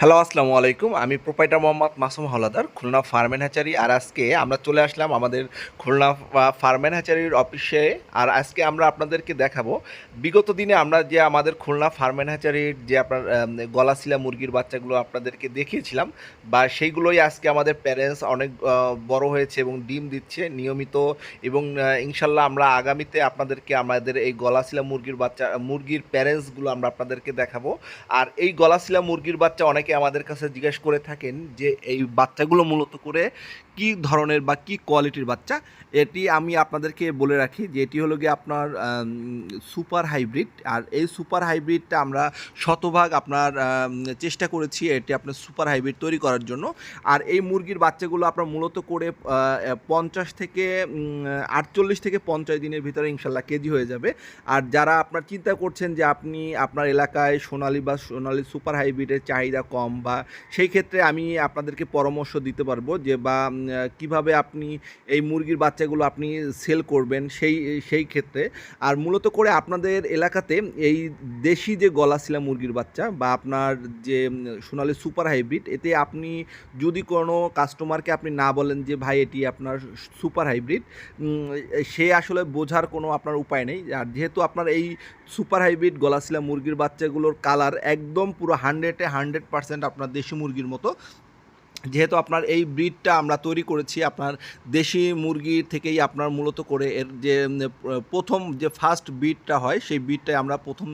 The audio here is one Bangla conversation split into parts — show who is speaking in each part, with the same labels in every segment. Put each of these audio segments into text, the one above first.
Speaker 1: হ্যালো, আসসালামু আলাইকুম। আমি proprietor Mohammad Masum Haldar Khulna farm and hatchery, আর আজকে আমরা চলে আসলাম আমাদের খুলনা ফার্মেন হ্যাচারির অফিসে। আর আজকে আমরা আপনাদেরকে দেখাবো, বিগত দিনে আমরা যে আমাদের খুলনা ফার্মেন হ্যাচারির যে আপনার গলাশিলা মুরগির বাচ্চাগুলো আপনাদেরকে দেখিয়েছিলাম, বা সেইগুলোই আজকে আমাদের প্যারেন্টস অনেক বড় হয়েছে এবং ডিম দিচ্ছে নিয়মিত এবং ইনশাল্লাহ আমরা আগামীতে আপনাদেরকে আমাদের এই গলাশিলা মুরগির বাচ্চা, মুরগির প্যারেন্টসগুলো আমরা আপনাদেরকে দেখাবো। আর এই গলাশিলা মুরগির বাচ্চা অনেকে আমাদের কাছে জিজ্ঞেস করে থাকেন যে এই বাচ্চাগুলো মূলত করে কি ধরনের বা কি কোয়ালিটির বাচ্চা? এটি আমি আপনাদেরকে বলে রাখি যে এটি হলো গিয়ে আপনার সুপার হাইব্রিড। আর এই সুপার হাইব্রিডটা আমরা শতভাগ আপনার চেষ্টা করেছি এটি আপনার সুপার হাইব্রিড তৈরি করার জন্য। আর এই মুরগির বাচ্চাগুলো আপনার মূলত করে পঞ্চাশ থেকে আটচল্লিশ থেকে পঞ্চাশ দিনের ভিতরে ইনশাল্লাহ কেজি হয়ে যাবে। আর যারা আপনার চিন্তা করছেন যে আপনি আপনার এলাকায় সোনালি বা সোনালি সুপার হাইব্রিডের চাহিদা কম বা সেই ক্ষেত্রে আমি আপনাদেরকে পরামর্শ দিতে পারব যে বা কীভাবে আপনি এই মুরগির বাচ্চাগুলো আপনি সেল করবেন সেই সেই ক্ষেত্রে। আর মূলত করে আপনাদের এলাকাতে এই দেশি যে গলা গলাশিলা মুরগির বাচ্চা বা আপনার যে সোনালি সুপার হাইব্রিড, এতে আপনি যদি কোনো কাস্টমারকে আপনি না বলেন যে, ভাই, এটি আপনার সুপার হাইব্রিড সে আসলে বোঝার কোনো আপনার উপায় নেই। আর যেহেতু আপনার এই সুপার হাইব্রিড গলাশিলা মুরগির বাচ্চাগুলোর কালার একদম পুরো হান্ড্রেডে হান্ড্রেড পার্সেন্ট আপনার দেশি মুরগির মতো যেহেতু আপনার এই ব্রিডটা আমরা তৈরি করেছি, আপনার দেশি মুরগি থেকেই আপনার মূলত করে এর যে প্রথম যে ফার্স্ট ব্রিডটা হয়, সেই ব্রিডটাই আমরা প্রথম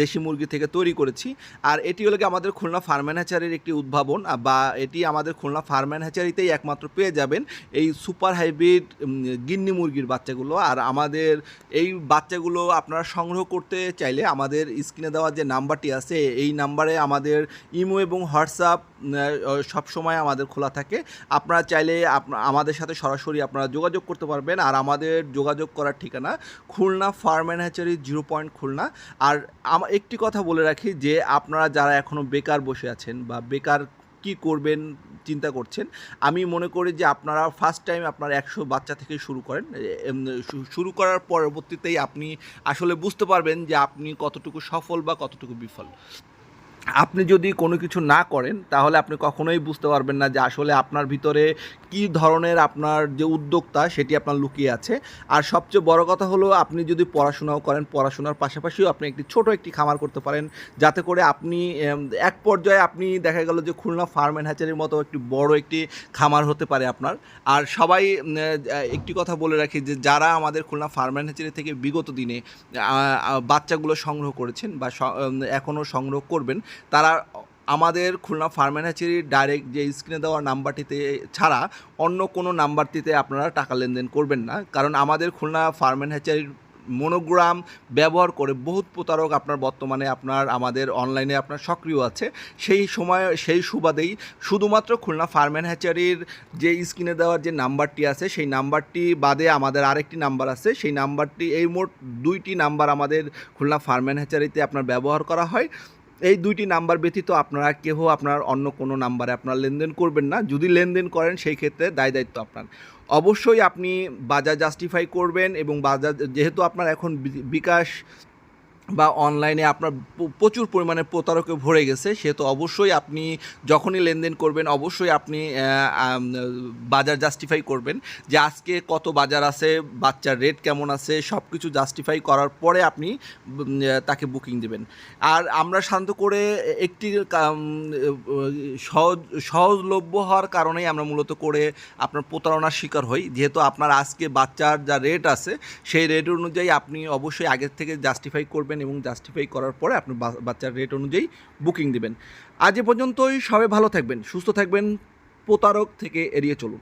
Speaker 1: দেশি মুরগি থেকে তৈরি করেছি। আর এটি হলো আমাদের খুলনা ফার্ম্যান হ্যাচারির একটি উদ্ভাবন বা এটি আমাদের খুলনা ফার্ম্যান হ্যাচারিতেই একমাত্র পেয়ে যাবেন এই সুপার হাইব্রিড গিন্নি মুরগির বাচ্চাগুলো। আর আমাদের এই বাচ্চাগুলো আপনারা সংগ্রহ করতে চাইলে আমাদের স্ক্রিনে দেওয়া যে নাম্বারটি আছে, এই নাম্বারে আমাদের ইমো এবং হোয়াটসঅ্যাপ সবসময় আমাদের খোলা থাকে। আপনারা চাইলে আমাদের সাথে সরাসরি আপনারা যোগাযোগ করতে পারবেন। আর আমাদের যোগাযোগ করার ঠিকানা Khulna farm and hatchery zero point Khulna. আর একটি কথা বলে রাখি যে, আপনারা যারা এখনও বেকার বসে আছেন বা বেকার কি করবেন, চিন্তা করছেন, আমি মনে করি যে, আপনারা ফার্স্ট টাইম আপনার একশো বাচ্চা থেকে শুরু করেন। শুরু করার পরবর্তীতেই আপনি আসলে বুঝতে পারবেন যে, আপনি কতটুকু সফল বা কতটুকু বিফল। আপনি যদি কোনো কিছু না করেন, তাহলে আপনি কখনোই বুঝতে পারবেন না যে আসলে আপনার ভিতরে কি ধরনের আপনার যে উদ্যোক্তা, সেটি আপনার লুকিয়ে আছে। আর সবচেয়ে বড় কথা হলো, আপনি যদি পড়াশোনাও করেন, পড়াশোনার পাশাপাশিও আপনি একটি ছোট একটি খামার করতে পারেন, যাতে করে আপনি এক পর্যায়ে আপনি দেখা গেল যে খুলনা ফার্ম অ্যান্ড হ্যাচারির মতো একটি বড় একটি খামার হতে পারে আপনার। আর সবাই একটি কথা বলে রাখি যে, যারা আমাদের খুলনা ফার্ম অ্যান্ড হ্যাচারি থেকে বিগত দিনে বাচ্চাগুলো সংগ্রহ করেছেন বা এখনও সংগ্রহ করবেন তারা আমাদের খুলনা ফার্মেন হ্যাচারির ডাইরেক্ট যে স্ক্রিনে দেওয়া নাম্বারটিতে ছাড়া অন্য কোনো নাম্বারটিতে আপনারা টাকা লেনদেন করবেন না। কারণ আমাদের খুলনা ফার্মেন হ্যাচারির মনোগ্রাম ব্যবহার করে বহুত প্রতারক আপনার বর্তমানে আপনার, আমাদের অনলাইনে আপনার সক্রিয় আছে। সেই সময়, সেই সুবাদেই শুধুমাত্র খুলনা ফার্মেন হ্যাচারির যে স্ক্রিনে দেওয়ার যে নাম্বারটি আছে, সেই নাম্বারটি বাদে আমাদের আরেকটি নাম্বার আছে। সেই নাম্বারটি এই মোট দুইটি নাম্বার আমাদের খুলনা ফার্মেন হ্যাচারিতে আপনার ব্যবহার করা হয়। এই দুইটি নাম্বার ব্যতীত আপনারা কেহ আপনার অন্য কোনো নাম্বারে আপনার লেনদেন করবেন না। যদি লেনদেন করেন, সেই ক্ষেত্রে দায় দায়িত্ব আপনার। অবশ্যই আপনি বাজার জাস্টিফাই করবেন এবং বাজার যেহেতু আপনার এখন বিকাশ বা অনলাইনে আপনার প্রচুর পরিমাণে প্রতারকে ভরে গেছে সেহেতু অবশ্যই আপনি যখনই লেনদেন করবেন, অবশ্যই আপনি বাজার জাস্টিফাই করবেন যে আজকে কত বাজার আছে, বাচ্চার রেট কেমন আছে সব কিছু জাস্টিফাই করার পরে আপনি তাকে বুকিং দেবেন। আর আমরা শান্ত করে একটি সহজ, সহজলভ্য হওয়ার কারণেই আমরা মূলত করে আপনার প্রতারণার শিকার হই। যেহেতু আপনার আজকে বাচ্চার যা রেট আছে, সেই রেট অনুযায়ী আপনি অবশ্যই আগের থেকে জাস্টিফাই করবেন এবং জাস্টিফাই করার পরে আপনি বাচ্চার রেট অনুযায়ী বুকিং দেবেন। আজ এ পর্যন্তই, সবাই ভালো থাকবেন, সুস্থ থাকবেন, প্রতারক থেকে এড়িয়ে চলুন।